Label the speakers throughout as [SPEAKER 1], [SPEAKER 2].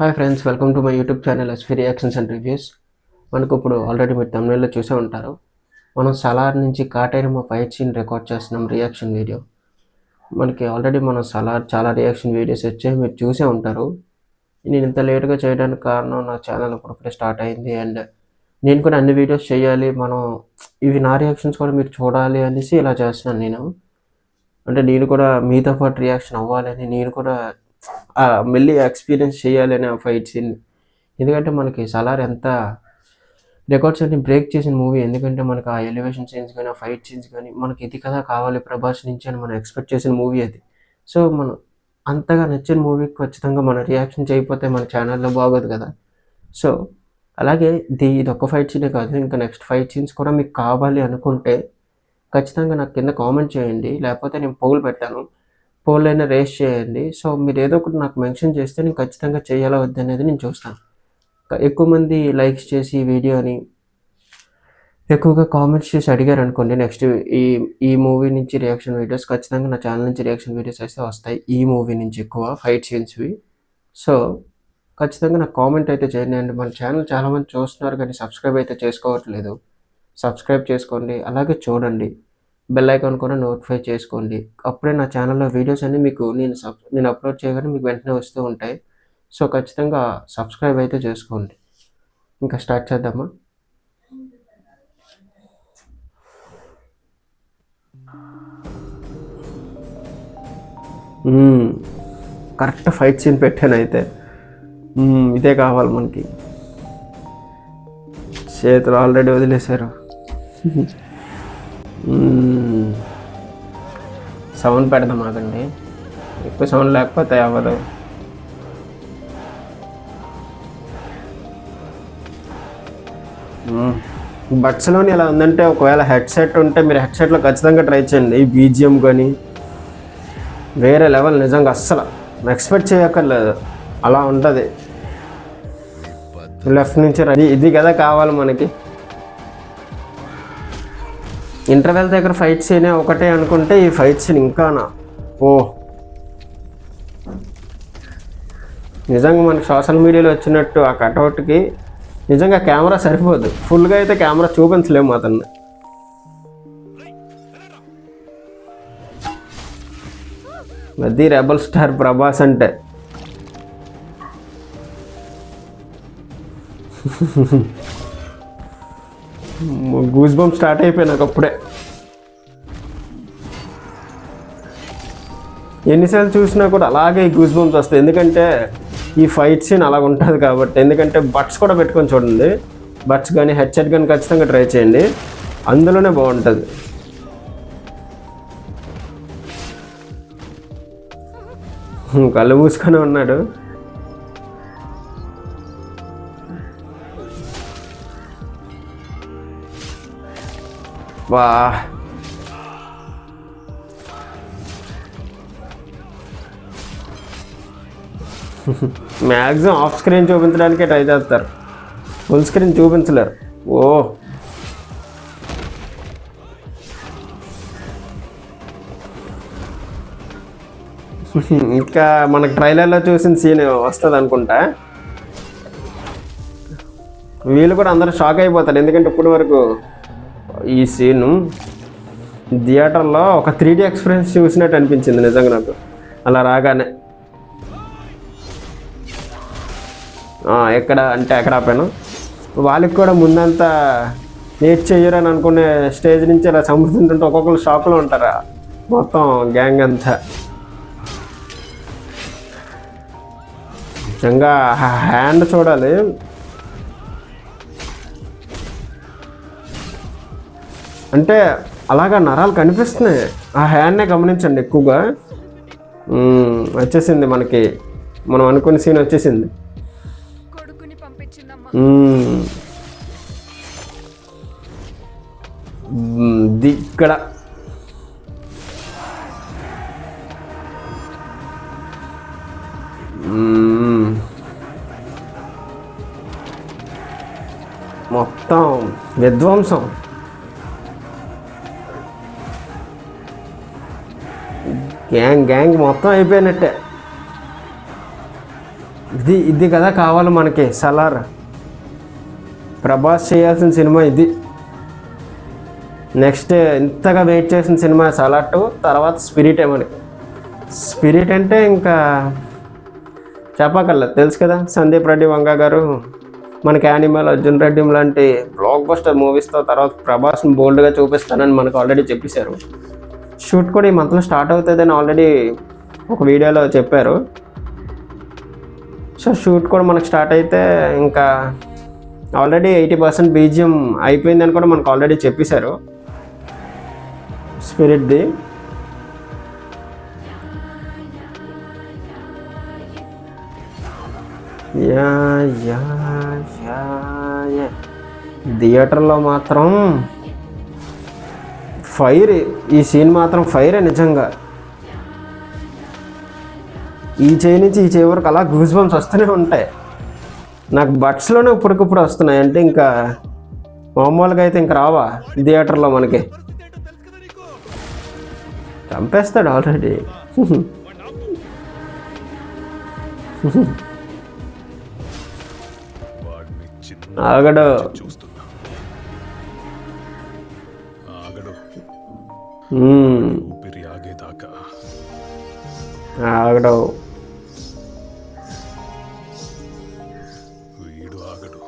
[SPEAKER 1] Hi friends welcome to my YouTube channel SP reactions and reviews మనకు ఇప్పుడు already మీరు తమిళలో చూసే ఉంటారు. మనం సలార్ నుంచి కాటేరమ్మ ఫైట్ సీన్ రికార్డ్ చేస్తున్నాం రియాక్షన్ వీడియో మనకి ఆల్రెడీ మనం సలార్ చాలా రియాక్షన్ వీడియోస్ వచ్చాయి మీరు చూసే ఉంటారు. నేను ఇంత లేట్గా చేయడానికి కారణం నా ఛానల్ ఇప్పుడప్పుడే స్టార్ట్ అయింది అండ్ నేను కూడా అన్ని వీడియోస్ చేయాలి మనం ఇవి నా రియాక్షన్స్ కూడా మీరు చూడాలి అనేసి ఇలా చేస్తున్నాను నేను. అంటే నేను కూడా మీతో పాటు రియాక్షన్ అవ్వాలని నేను కూడా మళ్ళీ ఎక్స్పీరియన్స్ చేయాలని ఆ ఫైట్ సీన్ ఎందుకంటే మనకి సలార్ ఎంత రికార్డ్స్ అన్ని బ్రేక్ చేసిన మూవీ ఎందుకంటే మనకి ఆ ఎలివేషన్ సీన్స్ కానీ ఆ ఫైట్ సీన్స్ కానీ మనకి ఇది కదా కావాలి ప్రభాస్ నుంచి అని మనం ఎక్స్పెక్ట్ చేసిన మూవీ అది. సో మనం అంతగా నచ్చిన మూవీకి ఖచ్చితంగా మన రియాక్షన్ చేయకపోతే మన ఛానల్లో బాగోదు కదా. సో అలాగే ఇది ఇది ఒక్క ఫైట్ సీనే కాదు ఇంకా నెక్స్ట్ ఫైట్ సీన్స్ కూడా మీకు కావాలి అనుకుంటే ఖచ్చితంగా నాకు కింద కామెంట్ చేయండి. లేకపోతే నేను పోల్ పెట్టాను పోల్ అయినా రేస్ చేయండి. సో మీరు ఏదో ఒకటి నాకు మెన్షన్ చేస్తే నేను ఖచ్చితంగా చేయాలా వద్దనేది నేను చూస్తాను. ఎక్కువ మంది లైక్స్ చేసి ఈ వీడియోని ఎక్కువగా కామెంట్స్ చేసి అడిగారు అనుకోండి నెక్స్ట్ ఈ ఈ మూవీ నుంచి రియాక్షన్ వీడియోస్ ఖచ్చితంగా నా ఛానల్ నుంచి రియాక్షన్ వీడియోస్ అయితే వస్తాయి. ఈ మూవీ నుంచి ఎక్కువ ఫైట్ సీన్స్వి సో ఖచ్చితంగా నాకు కామెంట్ అయితే చేయండి. మన ఛానల్ చాలామంది చూస్తున్నారు కానీ సబ్స్క్రైబ్ అయితే చేసుకోవట్లేదు. సబ్స్క్రైబ్ చేసుకోండి. అలాగే చూడండి. బెల్ ఐకాన్ కూడా నోటిఫై చేసుకోండి. అప్పుడే నా ఛానల్లో వీడియోస్ అన్నీ మీకు నేను సబ్ నేను అప్లోడ్ చేయగానే మీకు వెంటనే వస్తూ ఉంటాయి. సో ఖచ్చితంగా సబ్స్క్రైబ్ అయితే చేసుకోండి. ఇంకా స్టార్ట్ చేద్దామా? కరెక్ట్ ఫైట్ సీన్ పెట్టాను అయితే. ఇదే కావాలి మనకి. చేతులు ఆల్రెడీ వదిలేశారు. సౌండ్ పెడదాం ఆగండి. ఎక్కువ సౌండ్ లేకపోతే అవ్వదు. బట్స్లోని ఎలా ఉందంటే ఒకవేళ హెడ్సెట్ ఉంటే మీరు హెడ్సెట్లో ఖచ్చితంగా ట్రై చేయండి. ఈ బీజిఎం కానీ వేరే లెవెల్ నిజంగా అస్సలు ఎక్స్పెక్ట్ చేయక్కర్లేదు. అలా ఉంటుంది. లెఫ్ట్ నుంచి రైట్. ఇది కదా కావాలి మనకి. ఇంటర్వెల్ దగ్గర ఫైట్ సీన్ ఒకటే అనుకుంటే ఈ ఫైట్ సీన్ ఇంకానా? ఓ. నిజంగా మనకి సోషల్ మీడియాలో వచ్చినట్టు ఆ కటౌట్కి నిజంగా కెమెరా సరిపోదు. ఫుల్గా అయితే కెమెరా చూపించలేము అతన్ని. అది రెబల్ స్టార్ ప్రభాస్ అంటే. గూస్ బంప్ స్టార్ట్ అయిపోయి అప్పుడే ఎన్నిసార్లు చూసినా కూడా అలాగే ఈ గూస్ బంప్స్ వస్తాయి. ఎందుకంటే ఈ ఫైట్ సీన్ అలాగ ఉంటుంది కాబట్టి. ఎందుకంటే బట్స్ కూడా పెట్టుకొని చూడండి. బట్స్ కానీ హెడ్సెట్ కానీ ఖచ్చితంగా ట్రై చేయండి. అందులోనే బాగుంటుంది. కళ్ళు మూసుకొని ఉన్నాడు. వా మ్యాక్సిమం ఆఫ్ స్క్రీన్ చూపించడానికే ట్రై చేస్తారు. ఫుల్ స్క్రీన్ చూపించలేరు. ఓ. ఇంకా మనకు ట్రైలర్లో చూసిన సీన్ వస్తుంది అనుకుంటా. వీళ్ళు కూడా అందరూ షాక్ అయిపోతారు. ఎందుకంటే ఇప్పటి వరకు ఈ సీను థియేటర్లో ఒక త్రీ డీ ఎక్స్పీరియన్స్ చూసినట్టు అనిపించింది నిజంగా నాకు. అలా రాగానే. ఎక్కడ అంటే ఎక్కడ ఆపాను. వాళ్ళకి కూడా ముందంతా నేట్ చెయ్యరని అనుకునే స్టేజ్ నుంచి ఇలా చంపుతుంటుంటే ఒక్కొక్కరు షాక్లో ఉంటారా? మొత్తం గ్యాంగ్ అంతా. నిజంగా హ్యాండ్ చూడాలి. అంటే అలాగా నరాలు కనిపిస్తున్నాయి. ఆ హ్యాండ్నే గమనించండి ఎక్కువగా. వచ్చేసింది మనకి. మనం అనుకున్న సీన్ వచ్చేసింది. ఇక్కడ. మొత్తం విధ్వంసం. గ్యాంగ్ గ్యాంగ్ మొత్తం అయిపోయినట్టే. ఇది ఇది కదా కావాలి మనకి సలార్. ప్రభాస్ చేయాల్సిన సినిమా ఇది. నెక్స్ట్ ఇంతగా వెయిట్ చేసిన సినిమా సలార్ టూ తర్వాత స్పిరిటే మనకి స్పిరిట్ అంటే ఇంకా చెప్పకల్లా తెలుసు కదా సందీప్ రెడ్డి వంగ గారు మనకి యానిమల్ అర్జున్ రెడ్డి లాంటి బ్లాక్ బస్టర్ మూవీస్తో తర్వాత ప్రభాస్ని బోల్డ్గా చూపిస్తానని మనకు ఆల్రెడీ చెప్పేశారు. షూట్ కూడా ఈ మంత్లో స్టార్ట్ అవుతుందని ఆల్రెడీ ఒక వీడియోలో చెప్పారు. సో షూట్ కూడా మనకు స్టార్ట్ అయితే ఇంకా ఆల్రెడీ ఎయిటీ పర్సెంట్ బీజియం అయిపోయిందని కూడా మనకు ఆల్రెడీ చెప్పేశారు. స్పిరిట్ది యా యా యా థియేటర్లో మాత్రం ఫైర్ ఈ సీన్ మాత్రం ఫైరే నిజంగా. ఈ చేయి నుంచి ఈ చేయి వరకు అలా గూస్ బంప్స్ వస్తూనే ఉంటాయి. నాకు బట్స్లోనే ఇప్పటికిప్పుడు వస్తున్నాయి. అంటే ఇంకా మామూలుగా అయితే ఇంకా రావా థియేటర్లో మనకి? చంపేస్తాడు ఆల్రెడీ. ఆగడు.
[SPEAKER 2] ఊపిరి ఆగేదాకా
[SPEAKER 1] ఆగడు
[SPEAKER 2] వీడు ఆగడు.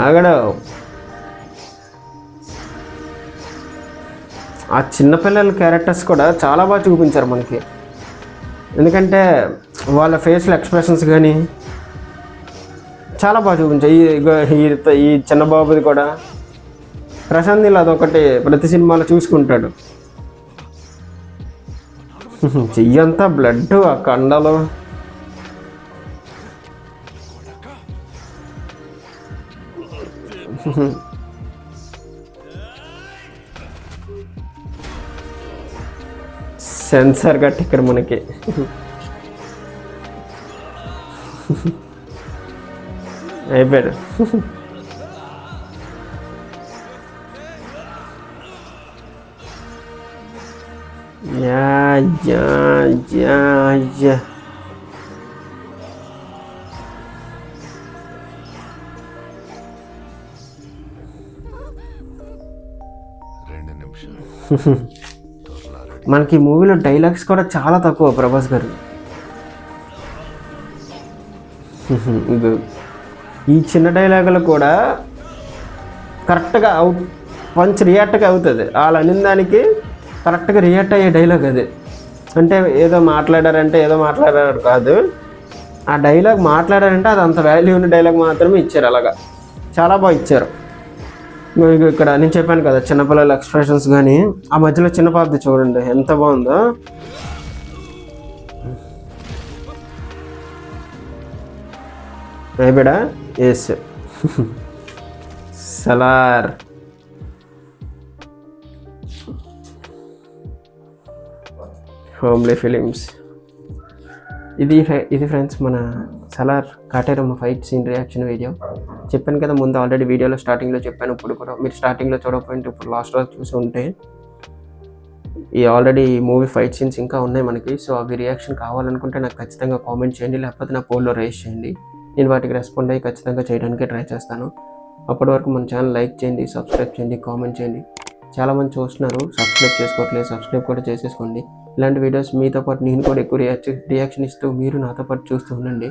[SPEAKER 1] ఆగడు ఆ చిన్నపిల్లల క్యారెక్టర్స్ కూడా చాలా బాగా చూపించారు మనకి. ఎందుకంటే వాళ్ళ ఫేషియల్ ఎక్స్ప్రెషన్స్ కానీ చాలా బాగా చూపించాయి ఈ ఈ- చిన్నబాబుది చిన్న బాబుది కూడా. ప్రశాంత్ నీళ్ళు అదొకటి ప్రతి సినిమాలో చూసుకుంటాడు. చెయ్యంతా బ్లడ్ ఆ కండలో. సెన్సార్ గట్టి ఇక్కడ మనకి. అయిపోయాడు యా
[SPEAKER 2] రెండు నిమిషాలు. దొరలారెడ్డి
[SPEAKER 1] మనకి మూవీలో డైలాగ్స్ కూడా చాలా తక్కువ ప్రభాస్ గారు. ఇగో ఈ చిన్న డైలాగులు కూడా కరెక్ట్గా అవుట్ పంచ్ రియాక్ట్గా అవుతుంది. వాళ్ళు అనిన దానికి కరెక్ట్గా రియాక్ట్ అయ్యే డైలాగ్ అది. అంటే ఏదో మాట్లాడారంటే ఏదో మాట్లాడారు కాదు. ఆ డైలాగ్ మాట్లాడారంటే అది అంత వాల్యూ ఉన్న డైలాగ్ మాత్రమే ఇచ్చారు అలాగా. చాలా బాగా ఇచ్చారు. మీకు ఇక్కడ నేను చెప్పాను కదా చిన్నపిల్లల ఎక్స్ప్రెషన్స్ కానీ ఆ మధ్యలో చిన్న పాపది చూడండి ఎంత బాగుందో. అయిపోయాడా ఎస్ సలార్. Homely films. ఇది ఇది ఫ్రెండ్స్ మన Salaar Kateramma fight scene reaction video. చెప్పాను కదా ముందు ఆల్రెడీ వీడియోలో స్టార్టింగ్లో చెప్పాను ఇప్పుడు కూడా మీరు స్టార్టింగ్లో చూడకపోయింటే ఇప్పుడు లాస్ట్ వరకు చూసి ఉంటే ఈ ఆల్రెడీ మూవీ ఫైట్ సీన్స్ ఇంకా ఉన్నాయి మనకి. సో అవి రియాక్షన్ కావాలనుకుంటే నాకు ఖచ్చితంగా కామెంట్ చేయండి లేకపోతే నా పోల్లో రేస్ చేయండి. నేను వాటికి రెస్పాండ్ అయ్యి ఖచ్చితంగా చేయడానికి ట్రై చేస్తాను. అప్పటి వరకు మన ఛానల్ లైక్ చేయండి సబ్స్క్రైబ్ చేయండి కామెంట్ చేయండి. చాలామంది చూస్తున్నారు సబ్స్క్రైబ్ చేసుకోవట్లేదు సబ్స్క్రైబ్ కూడా చేసేసుకోండి. ఇలాంటి వీడియోస్ మీతో పాటు నేను కూడా ఎక్కువ రియాక్షన్ రియాక్షన్ ఇస్తూ మీరు నాతో పాటు చూస్తూ ఉండండి.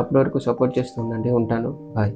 [SPEAKER 1] అప్పటి వరకు సపోర్ట్ చేస్తూ ఉండండి ఉంటాను. బాయ్